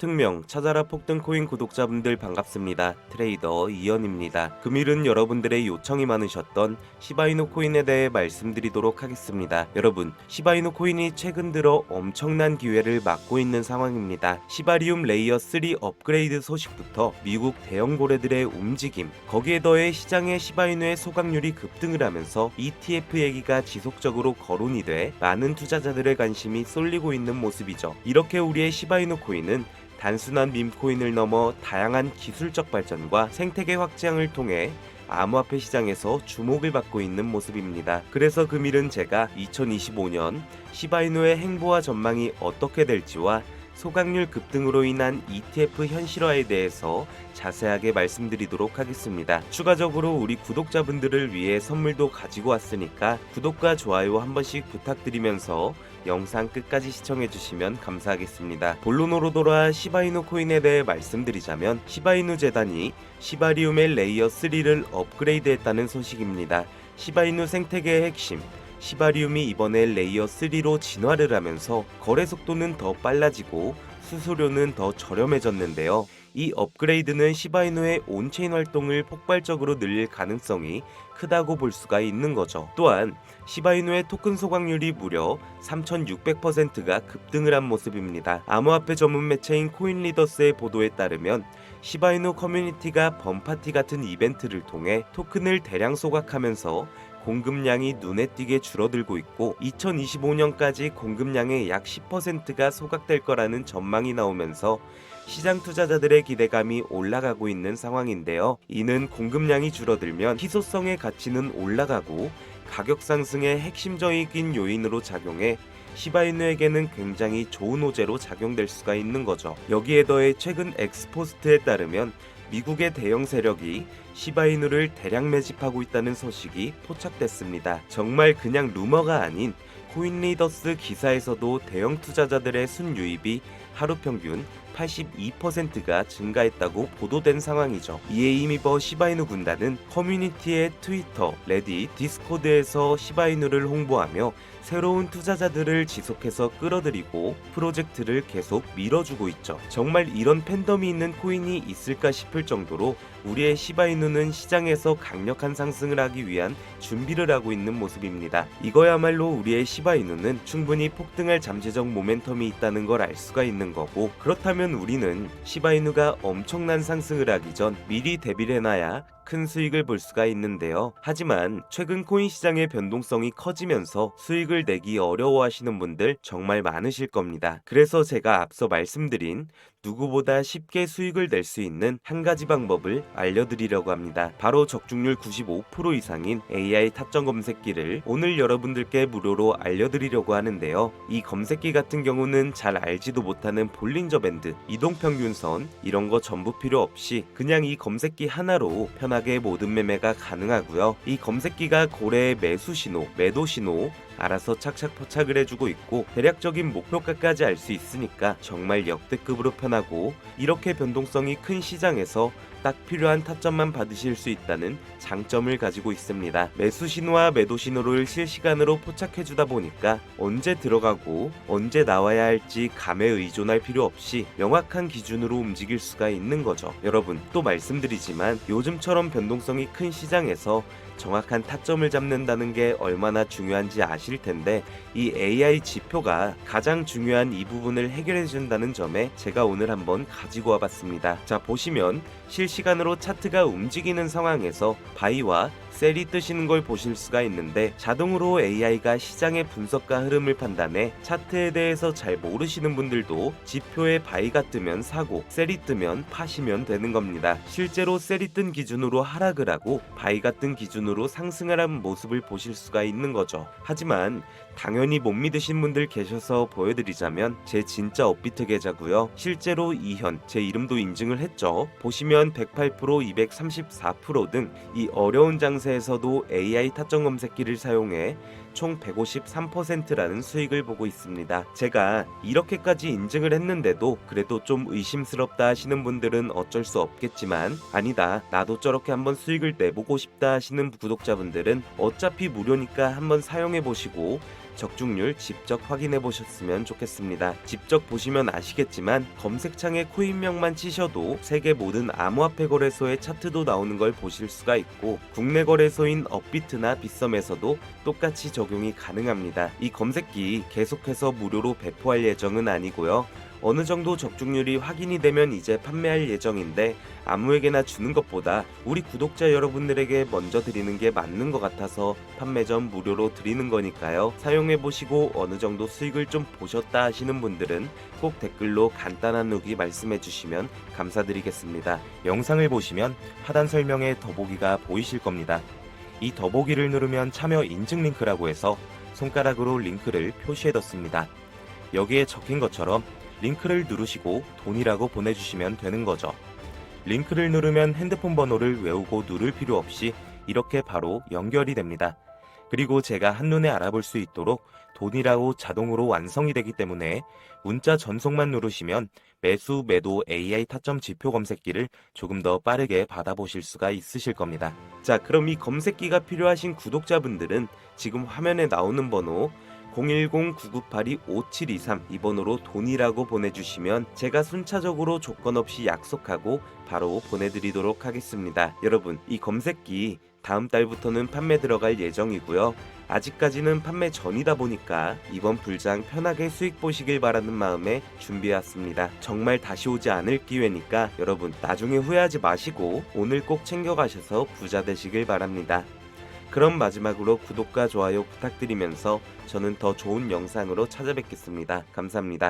특명 찾아라 폭등 코인 구독자분들 반갑습니다. 트레이더 이현입니다. 금일은 여러분들의 요청이 많으셨던 시바이노 코인에 대해 말씀드리도록 하겠습니다. 여러분, 시바이노 코인이 최근 들어 엄청난 기회를 맞고 있는 상황입니다. 시바리움 레이어 3 업그레이드 소식부터 미국 대형 고래들의 움직임, 거기에 더해 시장의 시바이노의 소각률이 급등을 하면서 ETF 얘기가 지속적으로 거론이 돼 많은 투자자들의 관심이 쏠리고 있는 모습이죠. 이렇게 우리의 시바이노 코인은 단순한 밈코인을 넘어 다양한 기술적 발전과 생태계 확장을 통해 암호화폐 시장에서 주목을 받고 있는 모습입니다. 그래서 금일은 제가 2025년 시바이노의 행보와 전망이 어떻게 될지와 소각률 급등으로 인한 ETF 현실화에 대해서 자세하게 말씀드리도록 하겠습니다. 추가적으로 우리 구독자분들을 위해 선물도 가지고 왔으니까 구독과 좋아요 한 번씩 부탁드리면서 영상 끝까지 시청해주시면 감사하겠습니다. 본론으로 돌아 시바이누 코인에 대해 말씀드리자면 시바이누 재단이 시바리움의 레이어 3를 업그레이드했다는 소식입니다. 시바이누 생태계의 핵심 시바리움이 이번에 레이어 3로 진화를 하면서 거래 속도는 더 빨라지고 수수료는 더 저렴해졌는데요. 이 업그레이드는 시바이노의 온체인 활동을 폭발적으로 늘릴 가능성이 크다고 볼 수가 있는 거죠. 또한 시바이노의 토큰 소각률이 무려 3600%가 급등을 한 모습입니다. 암호화폐 전문 매체인 코인리더스의 보도에 따르면 시바이노 커뮤니티가 범파티 같은 이벤트를 통해 토큰을 대량 소각하면서 공급량이 눈에 띄게 줄어들고 있고 2025년까지 공급량의 약 10%가 소각될 거라는 전망이 나오면서 시장 투자자들의 기대감이 올라가고 있는 상황인데요. 이는 공급량이 줄어들면 희소성의 가치는 올라가고 가격 상승의 핵심적인 요인으로 작용해 시바이누에게는 굉장히 좋은 호재로 작용될 수가 있는 거죠. 여기에 더해 최근 엑스포스트에 따르면 미국의 대형 세력이 시바이누를 대량 매집하고 있다는 소식이 포착됐습니다. 정말 그냥 루머가 아닌 코인리더스 기사에서도 대형 투자자들의 순유입이 하루 평균 82%가 증가했다고 보도된 상황이죠. 이에 힘입어 시바이누 군단은 커뮤니티의 트위터, 레딧, 디스코드에서 시바이누를 홍보하며 새로운 투자자들을 지속해서 끌어들이고 프로젝트를 계속 밀어주고 있죠. 정말 이런 팬덤이 있는 코인이 있을까 싶을 정도로 우리의 시바이누는 시장에서 강력한 상승을 하기 위한 준비를 하고 있는 모습입니다. 이거야말로 우리의 시바이누는 충분히 폭등할 잠재적 모멘텀이 있다는 걸 알 수가 있는 거고 그렇다면 우리는 시바이누가 엄청난 상승을 하기 전 미리 대비를 해놔야 큰 수익을 볼 수가 있는데요. 하지만 최근 코인 시장의 변동성이 커지면서 수익을 내기 어려워하시는 분들 정말 많으실 겁니다. 그래서 제가 앞서 말씀드린 누구보다 쉽게 수익을 낼 수 있는 한 가지 방법을 알려드리려고 합니다. 바로 적중률 95% 이상인 AI 타점 검색기를 오늘 여러분들께 무료로 알려드리려고 하는데요. 이 검색기 같은 경우는 잘 알지도 못하는 볼린저 밴드, 이동평균선 이런 거 전부 필요 없이 그냥 이 검색기 하나로 편하게 모든 매매가 가능하고요. 이 검색기가 고래의 매수 신호, 매도 신호 알아서 착착 포착을 해주고 있고 대략적인 목표가까지 알 수 있으니까 정말 역대급으로 편하고 이렇게 변동성이 큰 시장에서 딱 필요한 타점만 받으실 수 있다는 장점을 가지고 있습니다. 매수 신호와 매도 신호를 실시간으로 포착해주다 보니까 언제 들어가고 언제 나와야 할지 감에 의존할 필요 없이 명확한 기준으로 움직일 수가 있는 거죠. 여러분 또 말씀드리지만 요즘처럼 변동성이 큰 시장에서 정확한 타점을 잡는다는 게 얼마나 중요한지 아실 텐데 이 AI 지표가 가장 중요한 이 부분을 해결해 준다는 점에 제가 오늘 한번 가지고 와봤습니다. 자 보시면 실시간으로 차트가 움직이는 상황에서 바이와 셀이 뜨시는 걸 보실 수가 있는데 자동으로 AI가 시장의 분석과 흐름을 판단해 차트에 대해서 잘 모르시는 분들도 지표에 바이가 뜨면 사고 셀이 뜨면 파시면 되는 겁니다. 실제로 셀이 뜬 기준으로 하락을 하고 바이가 뜬 기준으로 상승을 한 모습을 보실 수가 있는 거죠. 하지만 당연히 못 믿으신 분들 계셔서 보여드리자면 제 진짜 업비트 계좌고요. 실제로 이현 제 이름도 인증을 했죠. 보시면 108%, 234%등 이 어려운 장세에서도 AI 타점 검색기를 사용해 총 153%라는 수익을 보고 있습니다. 제가 이렇게까지 인증을 했는데도 그래도 좀 의심스럽다 하시는 분들은 어쩔 수 없겠지만 아니다 나도 저렇게 한번 수익을 내보고 싶다 하시는 구독자분들은 어차피 무료니까 한번 사용해 보시고 적중률 직접 확인해 보셨으면 좋겠습니다. 직접 보시면 아시겠지만 검색창에 코인명만 치셔도 세계 모든 암호화폐 거래소의 차트도 나오는 걸 보실 수가 있고 국내 거래소인 업비트나 빗썸에서도 똑같이 적용이 가능합니다. 이 검색기 계속해서 무료로 배포할 예정은 아니고요. 어느 정도 적중률이 확인이 되면 이제 판매할 예정인데 아무에게나 주는 것보다 우리 구독자 여러분들에게 먼저 드리는 게 맞는 것 같아서 판매 전 무료로 드리는 거니까요. 사용해 보시고 어느 정도 수익을 좀 보셨다 하시는 분들은 꼭 댓글로 간단한 후기 말씀해 주시면 감사드리겠습니다. 영상을 보시면 하단 설명에 더보기가 보이실 겁니다. 이 더보기를 누르면 참여 인증 링크라고 해서 손가락으로 링크를 표시해뒀습니다. 여기에 적힌 것처럼 링크를 누르시고 돈이라고 보내주시면 되는 거죠. 링크를 누르면 핸드폰 번호를 외우고 누를 필요 없이 이렇게 바로 연결이 됩니다. 그리고 제가 한눈에 알아볼 수 있도록 돈이라고 자동으로 완성이 되기 때문에 문자 전송만 누르시면 매수 매도 AI 타점 지표 검색기를 조금 더 빠르게 받아보실 수가 있으실 겁니다. 자, 그럼 이 검색기가 필요하신 구독자분들은 지금 화면에 나오는 번호 010-9982-5723 이 번호로 돈이라고 보내주시면 제가 순차적으로 조건 없이 약속하고 바로 보내드리도록 하겠습니다. 여러분 이 검색기 다음 달부터는 판매 들어갈 예정이고요. 아직까지는 판매 전이다 보니까 이번 불장 편하게 수익 보시길 바라는 마음에 준비해왔습니다. 정말 다시 오지 않을 기회니까 여러분 나중에 후회하지 마시고 오늘 꼭 챙겨가셔서 부자 되시길 바랍니다. 그럼 마지막으로 구독과 좋아요 부탁드리면서 저는 더 좋은 영상으로 찾아뵙겠습니다. 감사합니다.